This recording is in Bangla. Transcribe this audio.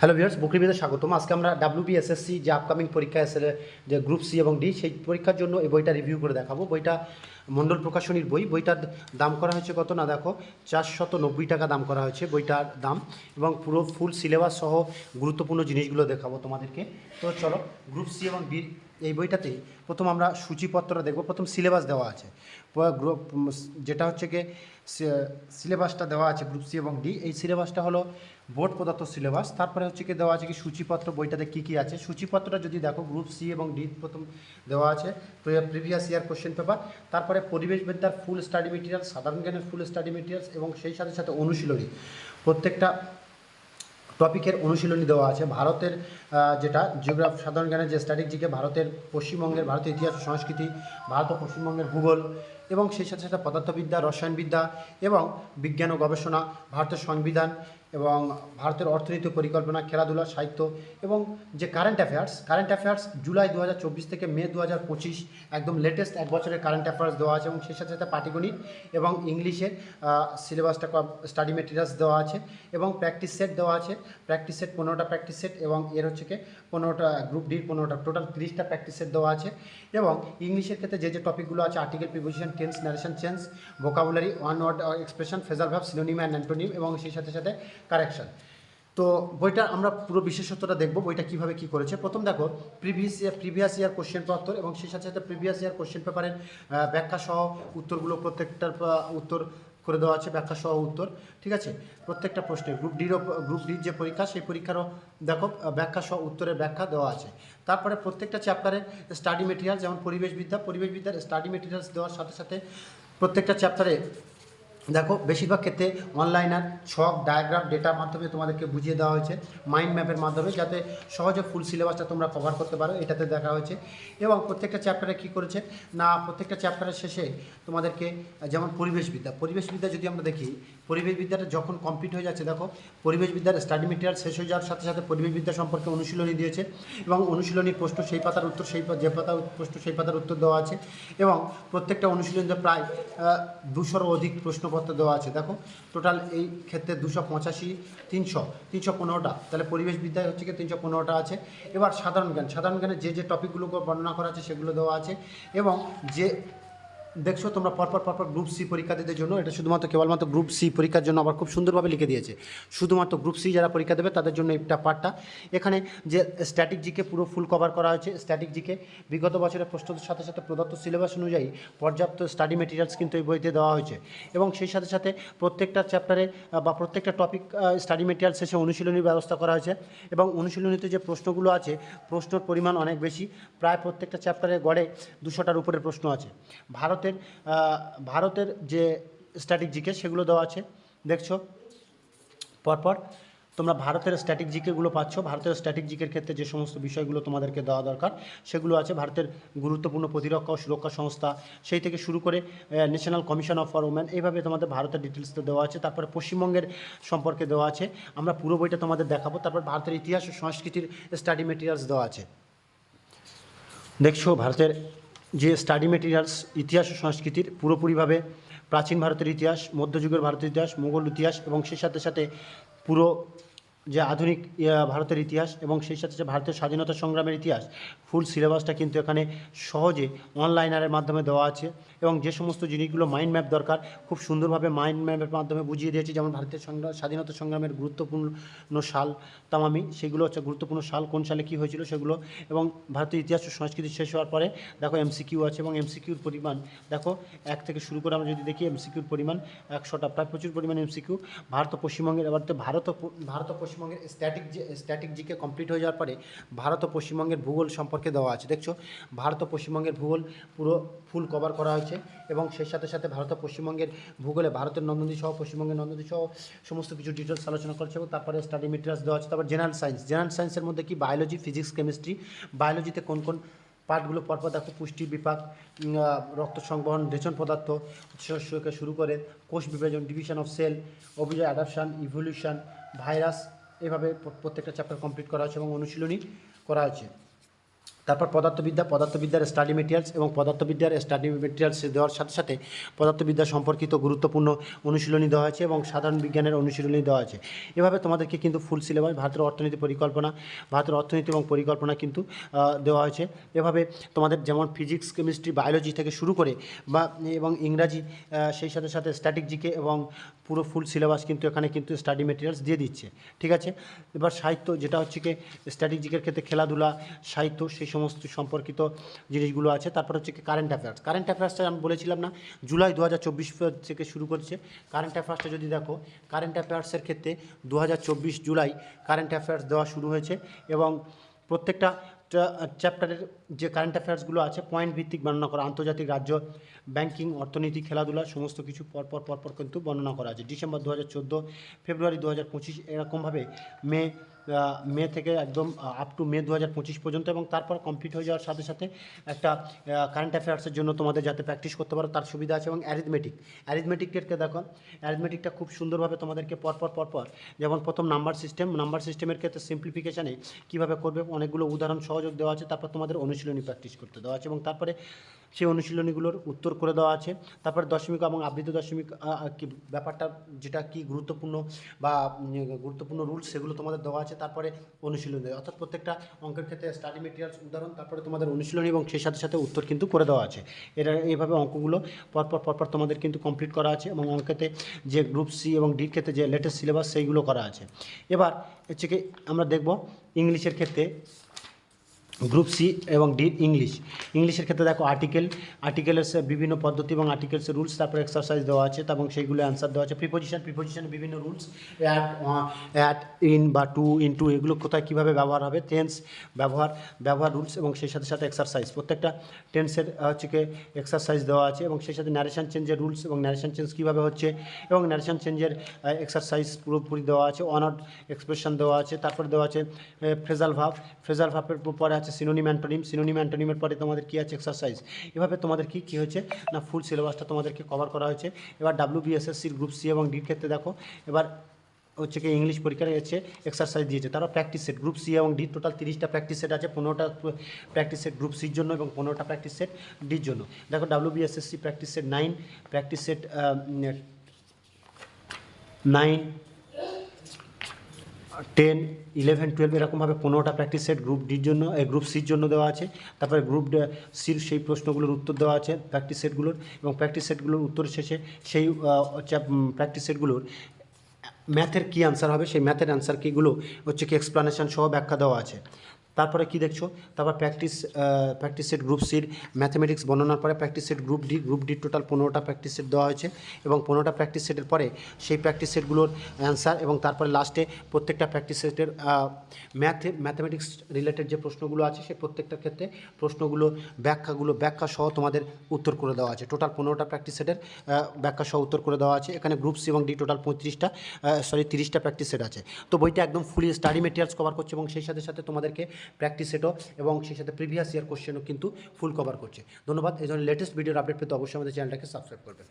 হ্যালো ভিউয়ার্স বকরিবিদে স্বাগতম। আজকে আমরা ডাব্লিউবিএসএসসি যে আপকামিং পরীক্ষা এসে যে গ্রুপ সি এবং ডি সেই পরীক্ষার জন্য এই বইটা রিভিউ করে দেখাবো। বইটা মণ্ডল প্রকাশনীর বই। বইটার দাম করা হয়েছে কত না দেখো? চারশত নব্বই টাকা দাম করা হয়েছে বইটার দাম এবং পুরো ফুল সিলেবাস সহ গুরুত্বপূর্ণ জিনিসগুলো দেখাবো তোমাদেরকে। তো চলো গ্রুপ সি এবং বি এই বইটাতে প্রথম আমরা সূচিপত্রটা দেখব। প্রথম সিলেবাস দেওয়া আছে। যেটা হচ্ছে গিয়ে সিলেবাসটা দেওয়া আছে গ্রুপ সি এবং ডি এই সিলেবাসটা হলো বোর্ড প্রদত্ত সিলেবাস, তারপরে হচ্ছে কি দেওয়া আছে কি সূচিপত্র, বইটাতে কী কী আছে। সূচিপত্রটা যদি দেখো গ্রুপ সি এবং ডি প্রথম দেওয়া আছে প্রিভিয়াস ইয়ার কোশ্চেন পেপার তারপরে পরিবেশবিদ্যার ফুল স্টাডি মেটেরিয়াল সাধারণ জ্ঞানের ফুল স্টাডি মেটেরিয়ালস এবং সেই সাথে সাথে অনুশীলনী। প্রত্যেকটা টপিকের অনুশীলনী দেওয়া আছে। ভারতের যেটা জিওগ্রাফ সাধারণ জ্ঞানের যে স্ট্র্যাটেজিকে ভারতের পশ্চিমবঙ্গের ভারতের ইতিহাস সংস্কৃতি, ভারত ও পশ্চিমবঙ্গের ভূগোল এবং সেই সাথে সাথে পদার্থবিদ্যা, রসায়নবিদ্যা এবং বিজ্ঞান ও গবেষণা, ভারতের সংবিধান এবং ভারতের অর্থনীতি পরিকল্পনা, খেলাধুলা, সাহিত্য এবং যে current affairs current affairs July দু হাজার চব্বিশ থেকে মে দু হাজার পঁচিশ একদম লেটেস্ট এক বছরের কারেন্ট অ্যাফেয়ার্স দেওয়া আছে এবং সেই সাথে সাথে পাটিগণিত এবং ইংলিশের সিলেবাসটা স্টাডি মেটেরিয়ালস দেওয়া আছে এবং প্র্যাকটিস সেট দেওয়া আছে। প্র্যাকটিস সেট পনেরোটা প্র্যাকটিস সেট এবং এর হচ্ছে কি পনেরোটা গ্রুপ ডির পনেরোটা টোটাল তিরিশটা প্র্যাকটিস সেট দেওয়া আছে এবং ইংলিশের ক্ষেত্রে যে যে টপিকগুলো আছে article preposition tense narration change vocabulary one word expression phrasal ভাব সিনোনিম অ্যান্ড অ্যান্টোনিম এবং সেই সাথে সাথে কারেকশন। তো বইটা আমরা পুরো বিশেষত্বটা দেখব, বইটা কীভাবে কি করেছে। প্রথম দেখো previous year previous year question পত্র এবং সেই সাথে সাথে প্রিভিয়াস ইয়ার কোশ্চেন পেপারের ব্যাখ্যা সহ উত্তরগুলো প্রত্যেকটার উত্তর করে দেওয়া আছে ব্যাখ্যা সহ উত্তর, ঠিক আছে? প্রত্যেকটা প্রশ্নের গ্রুপ ডিরও গ্রুপ ডির যে পরীক্ষা, সেই পরীক্ষারও দেখো ব্যাখ্যা সহ উত্তরের ব্যাখ্যা দেওয়া আছে। তারপরে প্রত্যেকটা চ্যাপ্টারে স্টাডি মেটেরিয়াল যেমন পরিবেশবিদ্যা, পরিবেশবিদ্যার স্টাডি মেটেরিয়ালস দেওয়ার সাথে সাথে প্রত্যেকটা চ্যাপ্টারে দেখো, বেশিরভাগ ক্ষেত্রে অনলাইনার ছক ডায়াগ্রাম ডেটার মাধ্যমে তোমাদেরকে বুঝিয়ে দেওয়া হয়েছে মাইন্ড ম্যাপের মাধ্যমে, যাতে সহজে ফুল সিলেবাসটা তোমরা কভার করতে পারো, এটাতে দেখা হয়েছে। এবং প্রত্যেকটা চ্যাপ্টারে কী করেছে? না, প্রত্যেকটা চ্যাপ্টারের শেষে তোমাদেরকে, যেমন পরিবেশবিদ্যা পরিবেশবিদ্যা যদি আমরা দেখি পরিবেশবিদ্যাটা যখন কমপ্লিট হয়ে যাচ্ছে, দেখো পরিবেশবিদ্যার স্টাডি মেটেরিয়াল শেষ হয়ে যাওয়ার সাথে সাথে পরিবেশবিদ্যা সম্পর্কে অনুশীলনী দিয়েছে, এবং অনুশীলনী প্রশ্ন সেই পাতার উত্তর, সেই যে পাতার প্রশ্ন সেই পাতার উত্তর দেওয়া আছে, এবং প্রত্যেকটা অনুশীলনীতে প্রায় দুশোরও অধিক প্রশ্নপত্র দেওয়া আছে। দেখো টোটাল এই ক্ষেত্রে দুশো পঁচাশি, তিনশো তিনশো পনেরোটা। তাহলে পরিবেশ বিদ্যায় হচ্ছে কি তিনশো পনেরোটা আছে। এবার সাধারণ জ্ঞান, সাধারণ জ্ঞানে যে যে টপিকগুলো বর্ণনা করা আছে সেগুলো দেওয়া আছে। এবং যে দেখছ, তোমরা পরপর পরপর গ্রুপ সি পরীক্ষার্থীদের জন্য, এটা শুধুমাত্র কেবলমাত্র গ্রুপ সি পরীক্ষার জন্য আবার খুব সুন্দরভাবে লিখে দিয়েছে। শুধুমাত্র গ্রুপ সি যারা পরীক্ষা দেবে, তাদের জন্য একটা পার্টটা এখানে যে স্ট্যাটিক জিকে পুরো ফুল কভার করা হয়েছে স্ট্যাটিক জিকে বিগত বছরের প্রশ্নের সাথে সাথে প্রদত্ত সিলেবাস অনুযায়ী পর্যাপ্ত স্টাডি মেটেরিয়ালস কিন্তু এই বইতে দেওয়া হয়েছে। এবং সেই সাথে সাথে প্রত্যেকটা চ্যাপ্টারে বা প্রত্যেকটা টপিক স্টাডি মেটেরিয়াল শেষে অনুশীলনীর ব্যবস্থা করা হয়েছে। এবং অনুশীলনীতে যে প্রশ্নগুলো আছে, প্রশ্নর পরিমাণ অনেক বেশি। প্রায় প্রত্যেকটা চ্যাপ্টারে গড়ে দুশোটার উপরে প্রশ্ন আছে। ভারতের ভারতের যে স্ট্যাটিক জিকে সেগুলো দেওয়া আছে। দেখছ? পরপর তোমরা ভারতের স্ট্যাটিক জিকেগুলো পাচ্ছ। ভারতের স্ট্যাটিক জিকের ক্ষেত্রে যে সমস্ত বিষয়গুলো তোমাদেরকে দেওয়া দরকার, সেগুলো আছে ভারতের গুরুত্বপূর্ণ প্রতিরক্ষা ও সুরক্ষা সংস্থা, সেই থেকে শুরু করে national commission of for women এইভাবে তোমাদের ভারতের ডিটেলসটা দেওয়া আছে। তারপরে পশ্চিমবঙ্গের সম্পর্কে দেওয়া আছে। আমরা পুরো বইটা তোমাদের দেখাবো। তারপর ভারতের ইতিহাস ও সংস্কৃতির স্টাডি মেটেরিয়ালস দেওয়া আছে। দেখছ, ভারতের যে স্টাডি মেটেরিয়ালস ইতিহাস ও সংস্কৃতির পুরোপুরিভাবে প্রাচীন ভারতের ইতিহাস, মধ্যযুগের ভারতের ইতিহাস মোগল ইতিহাস এবং সেই সাথে সাথে পুরো যে আধুনিক ভারতের ইতিহাস এবং সেই সাথে সাথে ভারতের স্বাধীনতা সংগ্রামের ইতিহাস, ফুল সিলেবাসটা কিন্তু এখানে সহজে অনলাইনারের মাধ্যমে দেওয়া আছে এবং যে সমস্ত জিনিসগুলো মাইন্ড ম্যাপ দরকার, খুব সুন্দরভাবে মাইন্ড ম্যাপের মাধ্যমে বুঝিয়ে দিয়েছে, যেমন ভারতের সংগ্রাম স্বাধীনতা সংগ্রামের গুরুত্বপূর্ণ সাল তামামি, সেগুলো হচ্ছে গুরুত্বপূর্ণ সাল, কোন সালে কী হয়েছিল সেগুলো এবং ভারতের ইতিহাস ও সংস্কৃতি শেষ হওয়ার পরে দেখো এমসিকিউ আছে এবং এমসিকিউর পরিমাণ, দেখো এক থেকে শুরু করে আমরা যদি দেখি এমসিকিউর পরিমাণ একশোটা, প্রায় প্রচুর পরিমাণ এমসিকিউ ভারত পশ্চিমবঙ্গের, এবার ভারত ভারত পশ্চিমবঙ্গের স্ট্যাটিক স্ট্যাটিক জিকে কমপ্লিট হয়ে যাওয়ার পরে ভারত ও পশ্চিমবঙ্গের ভূগোল সম্পর্কে দেওয়া আছে। দেখছ? ভারত ও পশ্চিমবঙ্গের ভূগোল পুরো ফুল কভার করা হয়েছে এবং সেই সাথে সাথে ভারত ও পশ্চিমবঙ্গের ভূগোলে ভারতের নন্দী সহ, পশ্চিমবঙ্গের নন্দী সহ সমস্ত কিছু ডিটেলস আলোচনা করছে এবং তারপরে স্টাডি মেটেরিয়ালস দেওয়া আছে। তারপর জেনারেল সায়েন্স জেনারেল সায়েন্সের মধ্যে কি? বায়োলজি ফিজিক্স কেমিস্ট্রি বায়োলজিতে কোন কোন পার্টগুলো পরপর দেখো, পুষ্টি বিপাক রক্ত সংবহন, রেচন পদার্থ শুরু করে কোষ বিভাজন ডিভিশন অফ সেল অভিজয় অ্যাডাপশন ইভলিউশন ভাইরাস এভাবে প্রত্যেকটা চ্যাপ্টার কমপ্লিট করা হয়েছে এবং অনুশীলনী করা হয়েছে। তারপর পদার্থবিদ্যা, পদার্থবিদ্যার স্টাডি মেটেরিয়ালস এবং পদার্থবিদ্যার স্টাডি মেটেরিয়ালস দেওয়ার সাথে সাথে পদার্থবিদ্যা সম্পর্কিত গুরুত্বপূর্ণ অনুশীলনী দেওয়া হয়েছে এবং সাধারণ বিজ্ঞানের অনুশীলনী দেওয়া আছে এভাবে তোমাদেরকে কিন্তু ফুল সিলেবাস ভারতের অর্থনীতি পরিকল্পনা, ভারতের অর্থনীতি এবং পরিকল্পনা কিন্তু দেওয়া হয়েছে। এভাবে তোমাদের যেমন ফিজিক্স কেমিস্ট্রি বায়োলজি থেকে শুরু করে বা, এবং ইংরাজি সেই সাথে সাথে স্ট্যাটিক জিকে এবং পুরো ফুল সিলেবাস কিন্তু এখানে কিন্তু স্টাডি মেটেরিয়ালস দিয়ে দিচ্ছে, ঠিক আছে? এবার সাহিত্য যেটা হচ্ছে কি স্ট্র্যাটেজিকের ক্ষেত্রে খেলাধুলা, সাহিত্য সেই সমস্ত সম্পর্কিত জিনিসগুলো আছে, তারপর হচ্ছে কি কারেন্ট অ্যাফেয়ার্স কারেন্ট অ্যাফেয়ার্সটা আমি বলেছিলাম না, জুলাই দু হাজার চব্বিশ থেকে শুরু করছে কারেন্ট অ্যাফেয়ার্সটা যদি দেখো কারেন্ট অ্যাফেয়ার্সের ক্ষেত্রে দু হাজার চব্বিশ জুলাই কারেন্ট অ্যাফেয়ার্স দেওয়া শুরু হয়েছে এবং প্রত্যেকটা চ্যাপ্টারের যে কারেন্ট অ্যাফেয়ার্সগুলো আছে পয়েন্ট ভিত্তিক বর্ণনা করা, আন্তর্জাতিক রাজ্য ব্যাংকিং অর্থনীতি, খেলাধুলা, সমস্ত কিছু পরপর পরপর কিন্তু বর্ণনা করা আছে। ডিসেম্বর দু হাজার চোদ্দ, ফেব্রুয়ারি দু হাজার পঁচিশ, এরকমভাবে মে মে থেকে একদম আপ টু মে দু হাজার পঁচিশ পর্যন্ত এবং তারপর কমপ্লিট হয়ে যাওয়ার সাথে সাথে একটা কারেন্ট অ্যাফেয়ার্সের জন্য তোমাদের যাতে প্র্যাকটিস করতে পারো, তার সুবিধা আছে এবং অ্যারিথমেটিক অ্যারিথমেটিককে দেখো অ্যারিথমেটিকটা খুব সুন্দরভাবে তোমাদেরকে পরপর পরপর, যেমন প্রথম নাম্বার সিস্টেম নাম্বার সিস্টেমের ক্ষেত্রে সিম্পলিফিকেশানে কীভাবে করবে, অনেকগুলো উদাহরণ সহযোগ দেওয়া আছে, তারপর তোমাদের অনুশীলনী প্র্যাকটিস করতে দেওয়া আছে এবং তারপরে সেই অনুশীলনীগুলোর উত্তর করে দেওয়া আছে। তারপরে দশমিক এবং আবৃত দশমিক ব্যাপারটা, যেটা কি গুরুত্বপূর্ণ বা গুরুত্বপূর্ণ রুলস সেগুলো তোমাদের দেওয়া আছে। তারপরে অনুশীলনী, অর্থাৎ প্রত্যেকটা অঙ্কের ক্ষেত্রে স্টাডি মেটেরিয়ালস উদাহরণ, তারপরে তোমাদের অনুশীলনী এবং সেই সাথে সাথে উত্তর কিন্তু করে দেওয়া আছে। এরা, এইভাবে অঙ্কগুলো পরপর পরপর তোমাদের কিন্তু কমপ্লিট করা আছে এবং অঙ্কেতে যে গ্রুপ সি এবং ডির ক্ষেত্রে যে লেটেস্ট সিলেবাস সেইগুলো করা আছে। এবার হচ্ছে কি আমরা দেখব ইংলিশের ক্ষেত্রে গ্রুপ সি এবং ডি ইংলিশ। ইংলিশের ক্ষেত্রে দেখো আর্টিকেল আর্টিকেলের বিভিন্ন পদ্ধতি এবং আর্টিকেলসের রুলস তারপরে এক্সারসাইজ দেওয়া আছে এবং সেইগুলো অ্যান্সার দেওয়া আছে। প্রিপোজিশন প্রিপোজিশনের বিভিন্ন রুলস অ্যাট অ্যাট ইন বা টু ইন টু এগুলো কোথায় কীভাবে ব্যবহার হবে টেন্স ব্যবহার ব্যবহার রুলস এবং সেই সাথে সাথে এক্সারসাইজ প্রত্যেকটা টেন্সের হচ্ছে কি এক্সারসাইজ দেওয়া আছে এবং সেই সাথে ন্যারেশন চেঞ্জের রুলস এবং ন্যারেশন চেঞ্জ কীভাবে হচ্ছে এবং ন্যারেশন চেঞ্জের এক্সারসাইজ পুরোপুরি দেওয়া আছে অনার্ড এক্সপ্রেশন দেওয়া আছে, তারপরে দেওয়া আছে ফ্রেজাল ভাব। ফ্রেজাল ভাবের পরে আছে সিনোনিম অ্যান্টোনিম সিনোনিম অ্যান্টোনিমের পরে তোমাদের কী আছে এক্সারসাইজ এভাবে তোমাদের কি, কী হয়েছে? না ফুল সিলেবাসটা তোমাদেরকে কভার করা হয়েছে। এবার ডাব্লিউ বিএসএসসির গ্রুপ সি এবং ডির ক্ষেত্রে দেখো, এবার হচ্ছে কি ইংলিশ পরীক্ষার হচ্ছে এক্সারসাইজ দিয়েছে। তারা প্র্যাকটিস সেট গ্রুপ সি এবং ডি টোটাল তিরিশটা প্র্যাকটিস সেট আছে, পনেরোটা প্র্যাকটিস সেট গ্রুপ সির জন্য এবং পনেরোটা প্র্যাকটিস সেট ডির জন্য। দেখো W BSSC practice set nine practice set nine ten, eleven, twelve এরকমভাবে পনেরোটা প্র্যাকটিস সেট গ্রুপ ডির জন্য গ্রুপ সির জন্য দেওয়া আছে। তারপরে গ্রুপ সির সেই প্রশ্নগুলোর উত্তর দেওয়া আছে প্র্যাকটিস সেটগুলোর এবং প্র্যাকটিস সেটগুলোর উত্তর শেষে সেই প্র্যাকটিস সেটগুলোর ম্যাথের কী অ্যান্সার হবে? সেই ম্যাথের অ্যান্সার কীগুলো হচ্ছে কি এক্সপ্লানেশন সহ ব্যাখ্যা দেওয়া আছে। তারপরে কি দেখছ? তারপর প্র্যাকটিস প্র্যাকটিস সেট গ্রুপ সির ম্যাথমেটিক্স বর্ণনার পরে practice set group D group D total পনেরোটা প্র্যাকটিস সেট দেওয়া হয়েছে এবং পনেরোটা প্র্যাকটিস সেটের পরে সেই প্র্যাকটিস সেটগুলোর অ্যান্সার এবং তারপরে লাস্টে প্রত্যেকটা প্র্যাকটিস সেটের ম্যাথে ম্যাথমেটিক্স রিলেটেড যে প্রশ্নগুলো আছে সেই প্রত্যেকটার ক্ষেত্রে প্রশ্নগুলো, ব্যাখ্যাগুলো, ব্যাখ্যা সহ তোমাদের উত্তর করে দেওয়া আছে। টোটাল পনেরোটা প্র্যাকটিস সেটের ব্যাখ্যা সহ উত্তর করে দেওয়া আছে। এখানে গ্রুপ সি এবং ডি টোটাল পঁয়ত্রিশটা সরি তিরিশটা প্র্যাকটিস সেট আছে। তো বইটা একদম ফুলি স্টাডি মেটেরিয়ালস কভার করছে এবং সেই সাথে সাথে তোমাদেরকে প্র্যাকটিস সেটও এবং সেই সাথে প্রিভিয়াস ইয়ার কোশ্চেনও কিন্তু ফুল কভার করছে। ধন্যবাদ, এই ধরনের লেটেস্ট ভিডিওর আপডেট পেতে অবশ্যই আমাদের চ্যানেলটাকে সাবস্ক্রাইব করবেন।